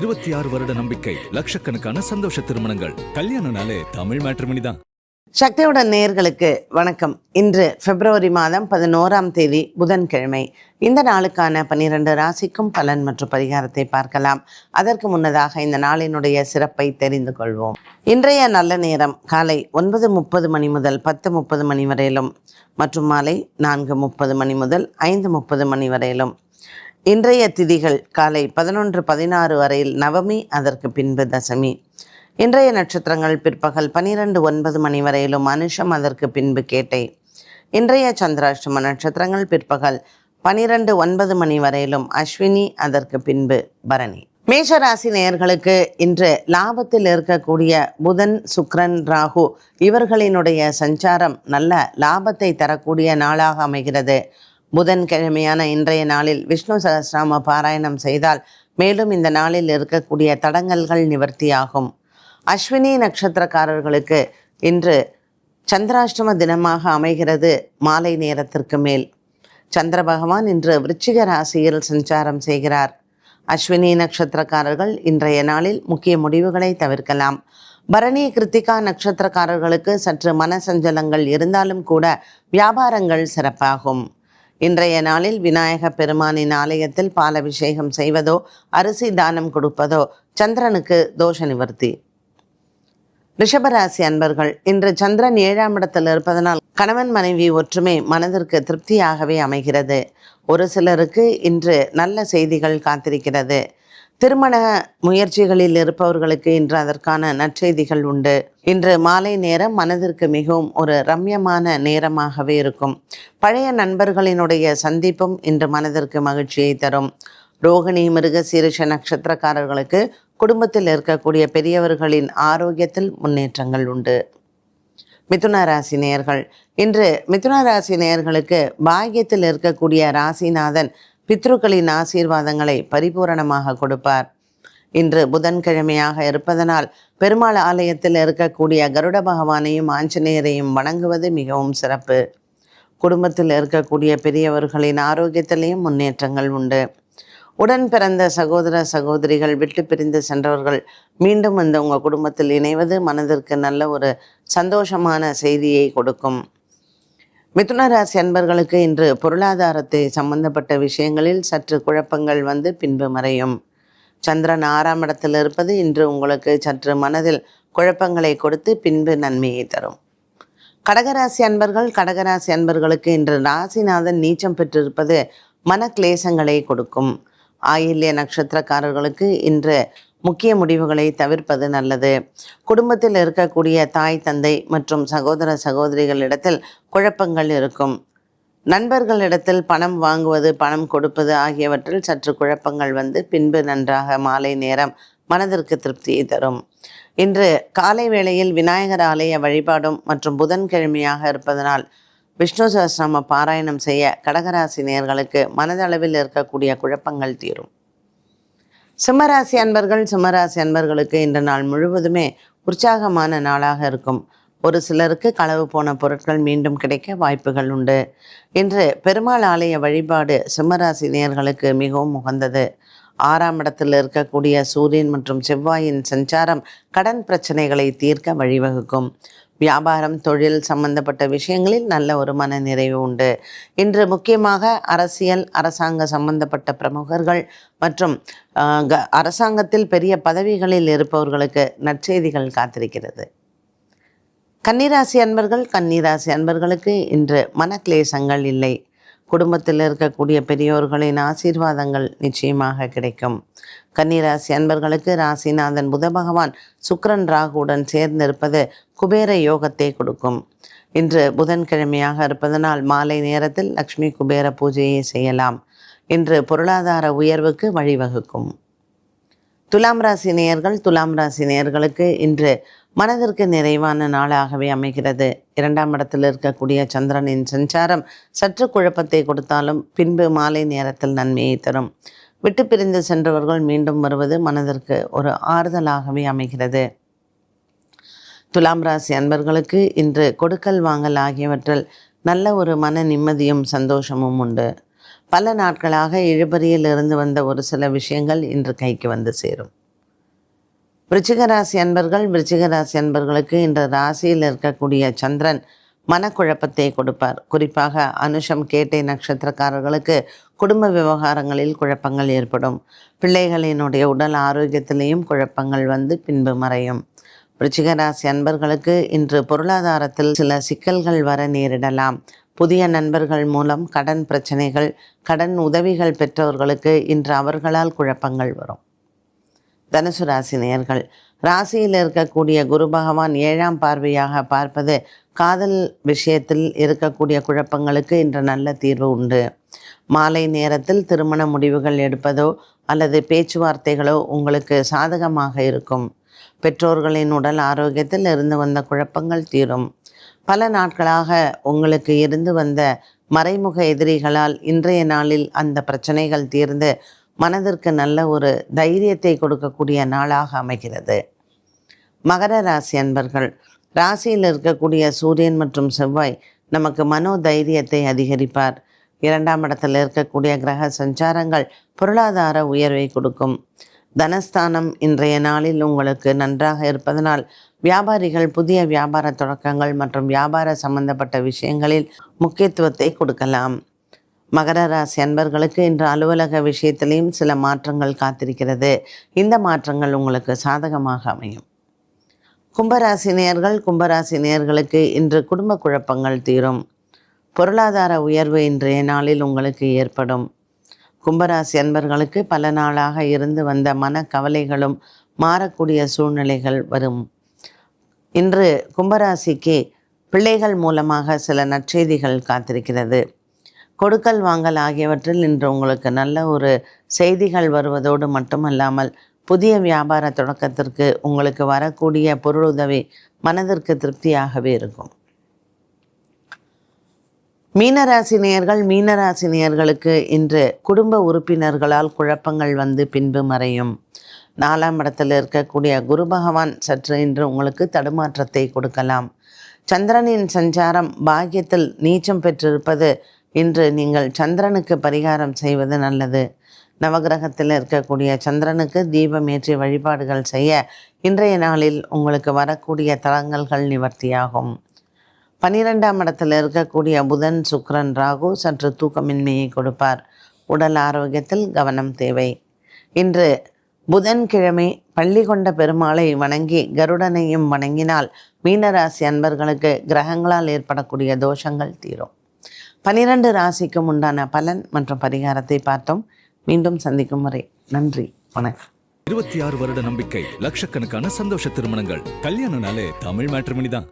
இருபத்தி ஆறு வருட நம்பிக்கை லட்சக்கணக்கான சந்தோஷ திருமணங்கள். கல்யாணம்னாலே தமிழ் மேட்ரிமணி தான். சக்தியுடன் நேர்களுக்கு வணக்கம். இன்று பிப்ரவரி மாதம் பதினோராம் தேதி புதன்கிழமை. இந்த நாளுக்கான பனிரெண்டு ராசிக்கும் பலன் மற்றும் பரிகாரத்தை பார்க்கலாம். அதற்கு முன்னதாக இந்த நாளினுடைய சிறப்பை தெரிந்து கொள்வோம். இன்றைய நல்ல நேரம் காலை ஒன்பது முப்பது மணி முதல் பத்து முப்பது மணி வரையிலும் மற்றும் மாலை நான்கு முப்பது மணி முதல் ஐந்து முப்பது மணி வரையிலும். இன்றைய திதிகள் காலை பதினொன்று பதினாறு வரையில் நவமி அதற்கு பின்பு தசமி. இன்றைய நட்சத்திரங்கள் பிற்பகல் பனிரெண்டு ஒன்பது மணி வரையிலும் அனுஷம் அதற்கு பின்பு கேட்டை. இன்றைய சந்திராஷ்டம நட்சத்திரங்கள் பிற்பகல் பனிரெண்டு ஒன்பது மணி வரையிலும் அஸ்வினி அதற்கு பின்பு பரணி. மேஷராசி நேயர்களுக்கு இன்று லாபத்தில் இருக்கக்கூடிய புதன் சுக்ரன் ராகு இவர்களினுடைய சஞ்சாரம் நல்ல லாபத்தை தரக்கூடிய நாளாக அமைகிறது. புதன்கிழமையான இன்றைய நாளில் விஷ்ணு சகஸ்ராம பாராயணம் செய்தால் மேலும் இந்த நாளில் இருக்கக்கூடிய தடங்கல்கள் நிவர்த்தியாகும். அஸ்வினி நட்சத்திரக்காரர்களுக்கு இன்று சந்திராஷ்டம தினமாக அமைகிறது மாலை நேரத்திற்கு மேல். சந்திர பகவான் இன்று விருச்சிக ராசியில் சஞ்சாரம் செய்கிறார். அஸ்வினி நட்சத்திரக்காரர்கள் இன்றைய நாளில் முக்கிய முடிவுகளை தவிர்க்கலாம். பரணி கிருத்திகா நட்சத்திரக்காரர்களுக்கு சற்று மனசஞ்சலங்கள் இருந்தாலும் கூட வியாபாரங்கள் சிறப்பாகும். இன்றைய நாளில் விநாயக பெருமானின் ஆலயத்தில் பாலபிஷேகம் செய்வதோ அரிசி தானம் கொடுப்பதோ சந்திரனுக்கு தோஷ நிவர்த்தி. ரிஷபராசி அன்பர்கள் இன்று சந்திரன் ஏழாம் இடத்தில் இருப்பதனால் கணவன் மனைவி ஒற்றுமை மனதிற்கு திருப்தியாகவே அமைகிறது. ஒரு சிலருக்கு இன்று நல்ல செய்திகள் காத்திருக்கிறது. திருமண முயற்சிகளில் இருப்பவர்களுக்கு இன்று அதற்கான நற்செய்திகள் உண்டு. இன்று மாலை நேரம் மனதிற்கு மிகவும் ஒரு ரம்யமான நேரமாகவே இருக்கும். பழைய நண்பர்களினுடைய சந்திப்பும் இன்று மனதிற்கு மகிழ்ச்சியை தரும். ரோகிணி மிருகசீரிஷ நட்சத்திரக்காரர்களுக்கு குடும்பத்தில் இருக்கக்கூடிய பெரியவர்களின் ஆரோக்கியத்தில் முன்னேற்றங்கள் உண்டு. மிதுன ராசி நேயர்கள். இன்று மிதுன ராசி நேயர்களுக்கு பாகியத்தில் இருக்கக்கூடிய ராசிநாதன் பித்ருக்களின் ஆசீர்வாதங்களை பரிபூரணமாக கொடுப்பார். இன்று புதன்கிழமையாக இருப்பதனால் பெருமாள் ஆலயத்தில் இருக்கக்கூடிய கருட பகவானையும் ஆஞ்சநேயரையும் வணங்குவது மிகவும் சிறப்பு. குடும்பத்தில் இருக்கக்கூடிய பெரியவர்களின் ஆரோக்கியத்திலேயும் முன்னேற்றங்கள் உண்டு. உடன் பிறந்த சகோதர சகோதரிகள் விட்டு பிரிந்து சென்றவர்கள் மீண்டும் வந்து உங்கள் குடும்பத்தில் இணைவது மனதிற்கு நல்ல ஒரு சந்தோஷமான செய்தியை கொடுக்கும். மிதுன ராசி அன்பர்களுக்கு இன்று பொருளாதாரத்தை சம்பந்தப்பட்ட விஷயங்களில் சற்று குழப்பங்கள் வந்து பின்பு மறையும். சந்திரன் ஆறாம் இடத்தில் இருப்பது இன்று உங்களுக்கு சற்று மனதில் குழப்பங்களை கொடுத்து பின்பு நன்மையை தரும். கடகராசி அன்பர்கள் கடகராசி அன்பர்களுக்கு இன்று ராசிநாதன் நீச்சம் பெற்றிருப்பது மன கிளேசங்களை கொடுக்கும். ஆயில்ய நட்சத்திரக்காரர்களுக்கு இன்று முக்கிய முடிவுகளை தவிர்ப்பது நல்லது. குடும்பத்தில் இருக்கக்கூடிய தாய் தந்தை மற்றும் சகோதர சகோதரிகளிடத்தில் குழப்பங்கள் இருக்கும். நண்பர்களிடத்தில் பணம் வாங்குவது பணம் கொடுப்பது ஆகியவற்றில் சற்று குழப்பங்கள் வந்து பின்பு நன்றாக மாலை நேரம் மனதிற்கு திருப்தியை தரும். இன்று காலை வேளையில் விநாயகர் ஆலய வழிபாடும் மற்றும் புதன்கிழமையாக இருப்பதனால் விஷ்ணு சகசிரம பாராயணம் செய்ய கடகராசி நேர்களுக்கு மனதளவில் இருக்கக்கூடிய குழப்பங்கள் தீரும். சிம்மராசி அன்பர்கள் சிம்மராசி அன்பர்களுக்கு இந்த நாள் முழுவதுமே உற்சாகமான நாளாக இருக்கும். ஒரு சிலருக்கு களவு போன பொருட்கள் மீண்டும் கிடைக்க வாய்ப்புகள் உண்டு. இன்று பெருமாள் ஆலய வழிபாடு சிம்மராசி நேர்களுக்கு மிகவும் உகந்தது. ஆறாம் இடத்தில் இருக்கக்கூடிய சூரியன் மற்றும் செவ்வாயின் சஞ்சாரம் கடன் பிரச்சனைகளை தீர்க்க வழிவகுக்கும். வியாபாரம் தொழில் சம்பந்தப்பட்ட விஷயங்களில் நல்ல ஒரு மன நிறைவு உண்டு. இன்று முக்கியமாக அரசியல் அரசாங்க சம்பந்தப்பட்ட பிரமுகர்கள் மற்றும் க- அரசாங்கத்தில் பெரிய பதவிகளில் இருப்பவர்களுக்கு நற்செய்திகள் காத்திருக்கிறது. கன்னிராசி அன்பர்கள் கன்னிராசி அன்பர்களுக்கு இன்று மனக்லேசங்கள் இல்லை. குடும்பத்தில் இருக்கக்கூடிய பெரியோர்களின் ஆசீர்வாதங்கள் நிச்சயமாக கிடைக்கும். கன்னிராசி அன்பர்களுக்கு ராசிநாதன் புத பகவான் சுக்கரன் ராகுடன் சேர்ந்திருப்பது குபேர யோகத்தை கொடுக்கும். இன்று புதன்கிழமையாக இருப்பதனால் மாலை நேரத்தில் லக்ஷ்மி குபேர பூஜையை செய்யலாம். இன்று பொருளாதார உயர்வுக்கு வழிவகுக்கும். துலாம் ராசி நேயர்கள் துலாம் ராசி நேயர்களுக்கு இன்று மனதிற்கு நிறைவான நாளாகவே அமைகிறது. இரண்டாம் இடத்தில் இருக்கக்கூடிய சந்திரனின் சஞ்சாரம் சற்று குழப்பத்தை கொடுத்தாலும் பின்பு மாலை நேரத்தில் நன்மையை தரும். விட்டு பிரிந்து சென்றவர்கள் மீண்டும் வருவது மனதிற்கு ஒரு ஆறுதலாகவே அமைகிறது. துலாம் ராசி அன்பர்களுக்கு இன்று கொடுக்கல் வாங்கல் ஆகியவற்றில் நல்ல ஒரு மன நிம்மதியும் சந்தோஷமும் உண்டு. பல நாட்களாக இழுபறியில் இருந்து வந்த ஒரு சில விஷயங்கள் இன்று கைக்கு வந்து சேரும். விருச்சிகராசி அன்பர்கள் விருச்சிகராசி அன்பர்களுக்கு இன்று ராசியில் இருக்கக்கூடிய சந்திரன் மனக்குழப்பத்தை கொடுப்பார். குறிப்பாக அனுஷம் கேட்டை நட்சத்திரக்காரர்களுக்கு குடும்ப விவகாரங்களில் குழப்பங்கள் ஏற்படும். பிள்ளைகளினுடைய உடல் ஆரோக்கியத்திலேயும் குழப்பங்கள் வந்து பின்பு மறையும். விருச்சிகராசி அன்பர்களுக்கு இன்று பொருளாதாரத்தில் சில சிக்கல்கள் வர நேரிடலாம். புதிய நண்பர்கள் மூலம் கடன் பிரச்சனைகள் கடன் உதவிகள் பெற்றவர்களுக்கு இன்று அவர்களால் குழப்பங்கள் வரும். தனுசு ராசி நேர்கள் ராசியில் இருக்கக்கூடிய குரு பகவான் ஏழாம் பார்வையாக பார்ப்பது காதல் விஷயத்தில் இருக்கக்கூடிய குழப்பங்களுக்கு இன்று நல்ல தீர்வு உண்டு. மாலை நேரத்தில் திருமண முடிவுகள் எடுப்பதோ அல்லது பேச்சுவார்த்தைகளோ உங்களுக்கு சாதகமாக இருக்கும். பெற்றோர்களின் உடல் ஆரோக்கியத்தில் இருந்து வந்த குழப்பங்கள் தீரும். பல நாட்களாக உங்களுக்கு இருந்து வந்த மறைமுக எதிரிகளால் இன்றைய நாளில் அந்த பிரச்சனைகள் தீர்ந்து மனதிற்கு நல்ல ஒரு தைரியத்தை கொடுக்கக்கூடிய நாளாக அமைகிறது. மகர ராசி அன்பர்கள் ராசியில் இருக்கக்கூடிய சூரியன் மற்றும் செவ்வாய் நமக்கு மனோ தைரியத்தை அதிகரிப்பார். இரண்டாம் இடத்தில் இருக்கக்கூடிய கிரக சஞ்சாரங்கள் பொருளாதார உயர்வை கொடுக்கும். தனஸ்தானம் இன்றைய நாளில் உங்களுக்கு நன்றாக இருப்பதனால் வியாபாரிகள் புதிய வியாபார தொடக்கங்கள் மற்றும் வியாபார சம்பந்தப்பட்ட விஷயங்களில் முக்கியத்துவத்தை கொடுக்கலாம். மகர ராசி அன்பர்களுக்கு இன்று அலுவலக விஷயத்திலையும் சில மாற்றங்கள் காத்திருக்கிறது. இந்த மாற்றங்கள் உங்களுக்கு சாதகமாக அமையும். கும்பராசி நேர்கள் கும்பராசி நேர்களுக்கு இன்று குடும்ப குழப்பங்கள் தீரும். பொருளாதார உயர்வு இன்றைய நாளில் உங்களுக்கு ஏற்படும். கும்பராசி அன்பர்களுக்கு பல நாளாக இருந்து வந்த மன கவலைகளும் மாறக்கூடிய சூழ்நிலைகள் வரும். இன்று கும்பராசிக்கு பிள்ளைகள் மூலமாக சில நற்செய்திகள் காத்திருக்கிறது. கொடுக்கல் வாங்கல் ஆகியவற்றில் இன்று உங்களுக்கு நல்ல ஒரு செய்திகள் வருவதோடு மட்டுமல்லாமல் புதிய வியாபார தொடக்கத்திற்கு உங்களுக்கு வரக்கூடிய பொருளுதவி மனதிற்கு திருப்தியாகவே இருக்கும். மீனராசினியர்கள் மீனராசினியர்களுக்கு இன்று குடும்ப உறுப்பினர்களால் குழப்பங்கள் வந்து பின்பு மறையும். நாலாம் இடத்தில் இருக்கக்கூடிய குரு பகவான் சற்று இன்று உங்களுக்கு தடுமாற்றத்தை கொடுக்கலாம். சந்திரனின் சஞ்சாரம் பாக்கியத்தில் நீச்சம் பெற்றிருப்பது இன்று நீங்கள் சந்திரனுக்கு பரிகாரம் செய்வது நல்லது. நவகிரகத்தில் இருக்கக்கூடிய சந்திரனுக்கு தீபம் ஏற்றி வழிபாடுகள் செய்ய இன்றைய நாளில் உங்களுக்கு வரக்கூடிய தளங்கல்கள் நிவர்த்தியாகும். பனிரெண்டாம் இடத்தில் இருக்கக்கூடிய புதன் சுக்ரன் ராகு சற்று தூக்கமின்மையை கொடுப்பார். உடல் ஆரோக்கியத்தில் கவனம் தேவை. இன்று புதன்கிழமை பள்ளி கொண்ட பெருமாளை வணங்கி கருடனையும் வணங்கினால் மீனராசி அன்பர்களுக்கு கிரகங்களால் ஏற்படக்கூடிய தோஷங்கள் தீரும். பனிரெண்டு ராசிக்கும் உண்டான பலன் மற்றும் பரிகாரத்தை பார்த்தோம். மீண்டும் சந்திக்கும் வரை நன்றி வணக்கம். இருபத்தி ஆறு வருட நம்பிக்கை லட்சக்கணக்கான சந்தோஷ திருமணங்கள். கல்யாணம்னாலே தமிழ் மேட்ரிமணி தான்